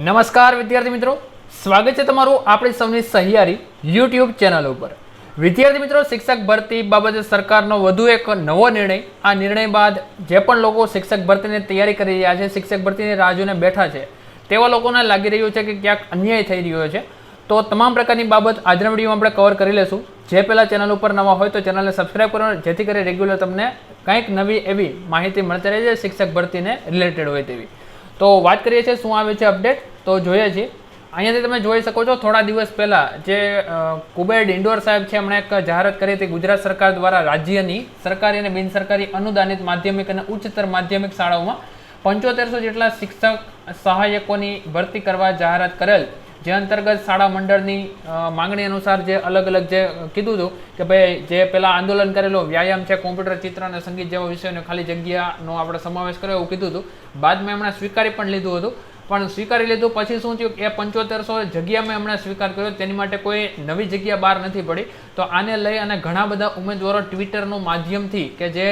નમસ્કાર વિદ્યાર્થી મિત્રો. સ્વાગત છે તમારું આપણી સૌની સહિયારી યુટ્યુબ ચેનલ ઉપર. વિદ્યાર્થી મિત્રો, શિક્ષક ભરતી બાબતે સરકારનો વધુ એક નવો નિર્ણય. આ નિર્ણય બાદ જે પણ લોકો શિક્ષક ભરતીની તૈયારી કરી રહ્યા છે, શિક્ષક ભરતીની રાહ બેઠા છે, તેવા લોકોને લાગી રહ્યું છે કે ક્યાંક અન્યાય થઈ રહ્યો છે. તો તમામ પ્રકારની બાબત આજના વિડીયોમાં આપણે કવર કરી લઈશું જે પહેલાં ચેનલ ઉપર નવા હોય તો ચેનલને સબસ્ક્રાઈબ કરો, જેથી કરી રેગ્યુલર તમને કંઈક નવી એવી માહિતી મળતી રહે છે શિક્ષક ભરતીને રિલેટેડ હોય તેવી. તો વાત કરીએ છીએ, શું આવે છે અપડેટ તો જોઈએ છીએ અહીંયાથી તમે જોઈ શકો છો, થોડા દિવસ પહેલાં જે કુબેર ડિંડોર સાહેબ છે, એમણે એક જાહેરાત કરી હતી ગુજરાત સરકાર દ્વારા રાજ્યની સરકારી અને બિનસરકારી અનુદાનિત માધ્યમિક અને ઉચ્ચતર માધ્યમિક શાળાઓમાં પંચોતેરસો જેટલા શિક્ષક સહાયકોની ભરતી કરવા જાહેરાત કરેલ. જે અંતર્ગત શાળા મંડળની માંગણી અનુસાર જે અલગ અલગ જે કીધું હતું કે ભાઈ જે પહેલાં આંદોલન કરેલો, વ્યાયામ છે, કોમ્પ્યુટર ચિત્ર અને સંગીત જેવા વિષયોને ખાલી જગ્યાનો આપણે સમાવેશ કર્યો એવું કીધું હતું. બાદમાં એમણે સ્વીકારી પણ લીધું હતું. પણ સ્વીકારી લીધું. પછી શું થયું એ પંચોતેરસો જગ્યામાં એમણે સ્વીકાર કર્યો. તેની માટે કોઈ નવી જગ્યા બહાર નથી પડી. તો આને લઈ અને ઘણા બધા ઉમેદવારો ટ્વિટરનું માધ્યમથી કે જે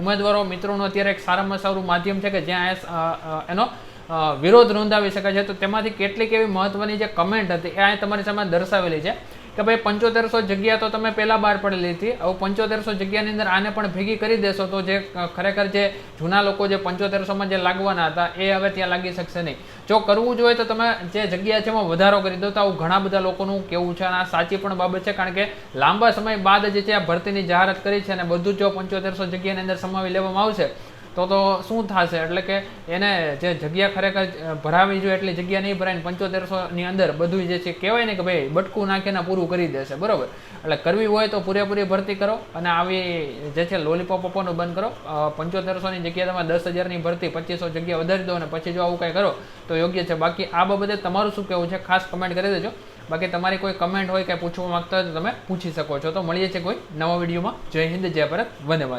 ઉમેદવારો મિત્રોનું અત્યારે એક સારામાં સારું માધ્યમ છે કે જ્યાં એનો વિરોધ નોંધાવી શકાય છે. તો તેમાંથી કેટલીક એવી મહત્વની જે કમેન્ટ હતી એ અહીં તમારી સામે દર્શાવેલી છે. કે ભાઈ પંચોતેરસો જગ્યા તો તમે પહેલાં બહાર પડેલી હતી હવે પંચોતેરસો જગ્યાની અંદર આને પણ ભેગી કરી દેશો તો જે ખરેખર જે જૂના લોકો જે પંચોતેરસોમાં જે લાગવાના હતા, એ હવે ત્યાં લાગી શકશે નહીં. જો કરવું જોઈએ તો તમે જે જગ્યા છે એમાં વધારો કરી દો તો આવું ઘણા બધા લોકોનું કેવું છે અને આ સાચી પણ બાબત છે કારણ કે લાંબા સમય બાદ જે છે આ ભરતીની જાહેરાત કરી છે અને બધું જો પંચોતેરસો જગ્યાની અંદર સમાવી લેવામાં આવશે તો તો શું થશે? એટલે કે એને જે જગ્યા ખરેખર ભરાવી જોઈએ એટલી જગ્યા નહીં ભરાય ને પંચોતેરસો ની અંદર બધું જે છે કહેવાય ને કે ભાઈ બટકું નાખીને પૂરું કરી દેશે, બરોબર? એટલે કરવી હોય તો પૂરેપૂરી ભરતી કરો અને આવી જે છે લોલીપોપ આપવાનું બંધ કરો. પંચોતેરસોની જગ્યા તમે દસ હજારની ભરતી, પચીસો જગ્યા વધારી દો અને પછી જો આવું કાંઈ કરો તો યોગ્ય છે. બાકી આ બાબતે તમારું શું કહેવું છે? ખાસ કમેન્ટ કરી દેજો. બાકી તમારી કોઈ કમેન્ટ હોય કે પૂછવા માંગતા હોય તો તમે પૂછી શકો છો. તો મળીએ છીએ કોઈ નવા વિડીયોમાં. જય હિન્દ, જય ભારત ધન્યવાદ